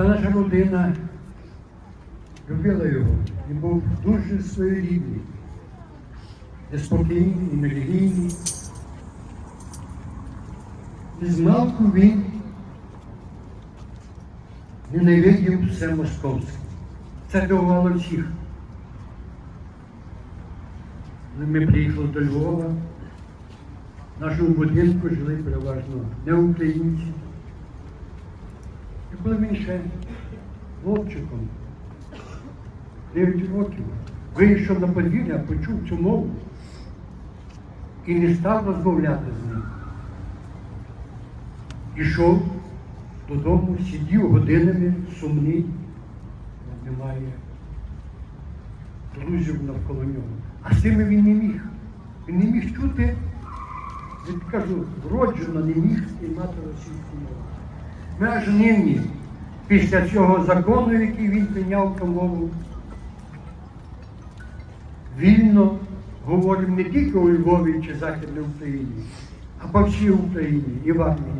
Вся наша родина любила його. Він був дуже своєрідний, неспокійний, і нерелігійний. І змалку він ненавидів все московське. Це дивувало всіх. Ми приїхали до Львова, в нашому будинку жили переважно не українці. Він ще хлопчиком, 9 років, вийшов на подвір'я, почув цю мову і не став розмовляти з ним. Ішов додому, сидів годинами сумний, немає друзів навколо нього. А з тими він не міг. Він не міг чути, я кажу, вроджено не міг спіймати російську мову. Ми аж нині, після цього закону, який він прийняв про мову, вільно говоримо не тільки у Львові чи Західній Україні, а по всій Україні і в армії.